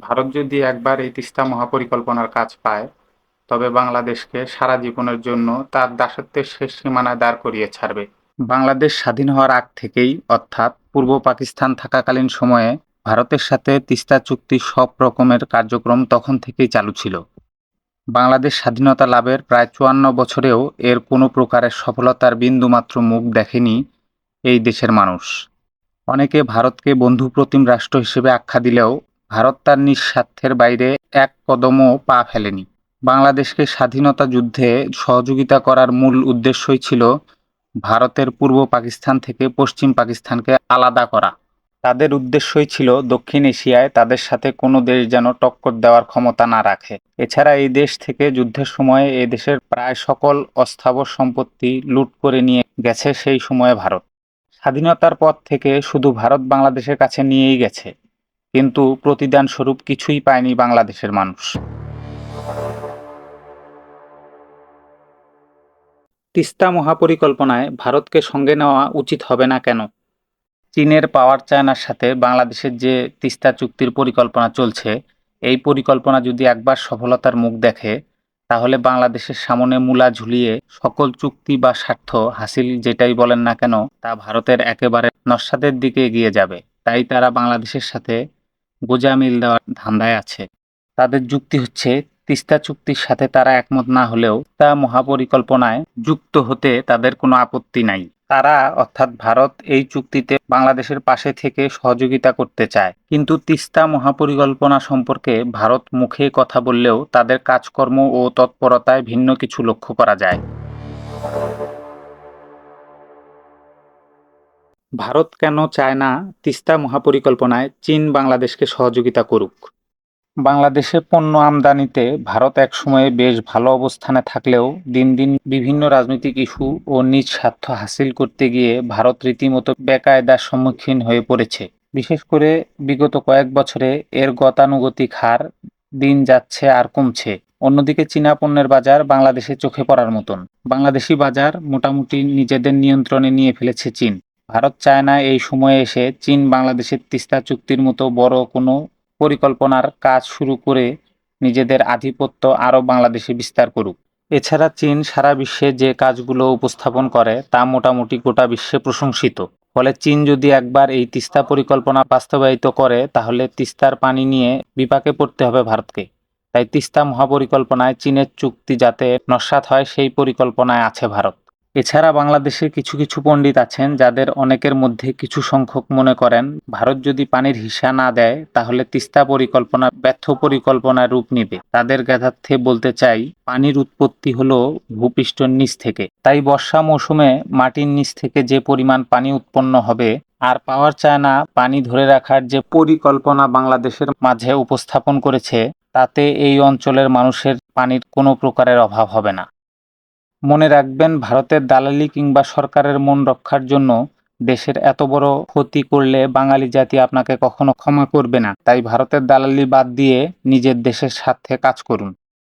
ভারত যদি একবার এই তিস্তা মহাপরিকল্পনার কাজ পায়, তবে বাংলাদেশকে সারা জীবনের জন্য তার দাসত্বের শেষ সীমানায় দাঁড় করিয়ে ছাড়বে। বাংলাদেশ স্বাধীন হওয়ার আগ থেকেই, অর্থাৎ পূর্ব পাকিস্তান থাকাকালীন সময়ে, ভারতের সাথে তিস্তা চুক্তির সব রকমের কার্যক্রম তখন থেকেই চালু ছিল। বাংলাদেশ স্বাধীনতা লাভের প্রায় চুয়ান্ন বছরেও এর কোনো প্রকারের সফলতার বিন্দুমাত্র মুখ দেখেনি এই দেশের মানুষ। অনেকে ভারতকে বন্ধুপ্রতিম রাষ্ট্র হিসেবে আখ্যা দিলেও ভারত তার নিঃস্বার্থের বাইরে এক কদমও পা ফেলেনি। বাংলাদেশকে স্বাধীনতা যুদ্ধে সহযোগিতা করার মূল উদ্দেশ্যই ছিল ভারতের পূর্ব পাকিস্তান থেকে পশ্চিম পাকিস্তানকে আলাদা করা। তাদের উদ্দেশ্যই ছিল দক্ষিণ এশিয়ায় তাদের সাথে কোনো দেশ যেন টক্কর দেওয়ার ক্ষমতা না রাখে। এছাড়া এই দেশ থেকে যুদ্ধের সময়ে এ দেশের প্রায় সকল অস্থাবর সম্পত্তি লুট করে নিয়ে গেছে সেই সময়ে ভারত। স্বাধীনতার পর থেকে শুধু ভারত বাংলাদেশের কাছে নিয়েই গেছে। কিন্তু প্রতিদান স্বরূপ কিছুই পায়নি বাংলাদেশের মানুষ। তিস্তা মহাপরিকল্পনায় ভারতকে সঙ্গে নেওয়া উচিত হবে না কেন? চীনের পাওয়ার চায়নার সাথে বাংলাদেশের যে তিস্তা চুক্তির পরিকল্পনা চলছে, এই পরিকল্পনা যদি একবার সফলতার মুখ দেখে, তাহলে বাংলাদেশের সামনে মূলা ঝুলিয়ে সকল চুক্তি বা স্বার্থ হাসিল যেটাই বলেন না কেন, তা ভারতের একেবারে নস্বাদের দিকে এগিয়ে যাবে। তাই তারা বাংলাদেশের সাথে গোজা মিল দেওয়ার ধান্দায় আছে। তাদের যুক্তি হচ্ছে, তিস্তা চুক্তির সাথে তারা একমত না হলেও তা মহাপরিকল্পনায় যুক্ত হতে তাদের কোনো আপত্তি নাই। তারা, অর্থাৎ ভারত, এই চুক্তিতে বাংলাদেশের পাশে থেকে সহযোগিতা করতে চায়। কিন্তু তিস্তা মহাপরিকল্পনা সম্পর্কে ভারত মুখে কথা বললেও তাদের কাজকর্ম ও তৎপরতায় ভিন্ন কিছু লক্ষ্য করা যায়। ভারত কেন চায় না তিস্তা মহাপরিকল্পনায় চীন বাংলাদেশকে সহযোগিতা করুক? বাংলাদেশে পণ্য আমদানিতে ভারত একসময়ে বেশ ভালো অবস্থানে থাকলেও দিন দিন বিভিন্ন রাজনৈতিক ইস্যু ও নিজ স্বার্থ হাসিল করতে গিয়ে ভারত রীতিমতো বেকায়দার সম্মুখীন হয়ে পড়েছে। বিশেষ করে বিগত কয়েক বছরে এর গতানুগতিক হার দিন যাচ্ছে আর কমছে। অন্যদিকে চীনা পণ্যের বাজার বাংলাদেশে চোখে পড়ার মতন। বাংলাদেশি বাজার মোটামুটি নিজেদের নিয়ন্ত্রণে নিয়ে ফেলেছে চীন। ভারত চায় না এই সময়ে এসে চীন বাংলাদেশের তিস্তা চুক্তির মতো বড় কোনো পরিকল্পনার কাজ শুরু করে নিজেদের আধিপত্য আরও বাংলাদেশে বিস্তার করুক। এছাড়া চীন সারা বিশ্বে যে কাজগুলো উপস্থাপন করে তা মোটামুটি গোটা বিশ্বে প্রশংসিত। ফলে চীন যদি একবার এই তিস্তা পরিকল্পনা বাস্তবায়িত করে, তাহলে তিস্তার পানি নিয়ে বিপাকে পড়তে হবে ভারতকে। তাই তিস্তা মহাপরিকল্পনায় চীনের চুক্তি যাতে নস্যাৎ হয়, সেই পরিকল্পনায় আছে ভারত। এছাড়া বাংলাদেশের কিছু কিছু পণ্ডিত আছেন যাদের অনেকের মধ্যে কিছু সংখ্যক মনে করেন, ভারত যদি পানির হিসা না দেয়, তাহলে তিস্তা পরিকল্পনা ব্যর্থ পরিকল্পনার রূপ নিবে। তাদের জ্ঞাতার্থে বলতে চাই, পানির উৎপত্তি হলো ভূপৃষ্ঠের নিচ থেকে। তাই বর্ষা মৌসুমে মাটির নিচ থেকে যে পরিমাণ পানি উৎপন্ন হবে, আর পাওয়ার চায় না পানি ধরে রাখার যে পরিকল্পনা বাংলাদেশের মাঝে উপস্থাপন করেছে, তাতে এই অঞ্চলের মানুষের পানির কোনো প্রকারের অভাব হবে না। মনে রাখবেন, ভারতের দালালি কিংবা সরকারের মন রক্ষার জন্য দেশের এত বড় ক্ষতি করলে বাঙালি জাতি আপনাকে কখনো ক্ষমা করবে না। তাই ভারতের দালালি বাদ দিয়ে নিজের দেশের স্বার্থে কাজ করুন।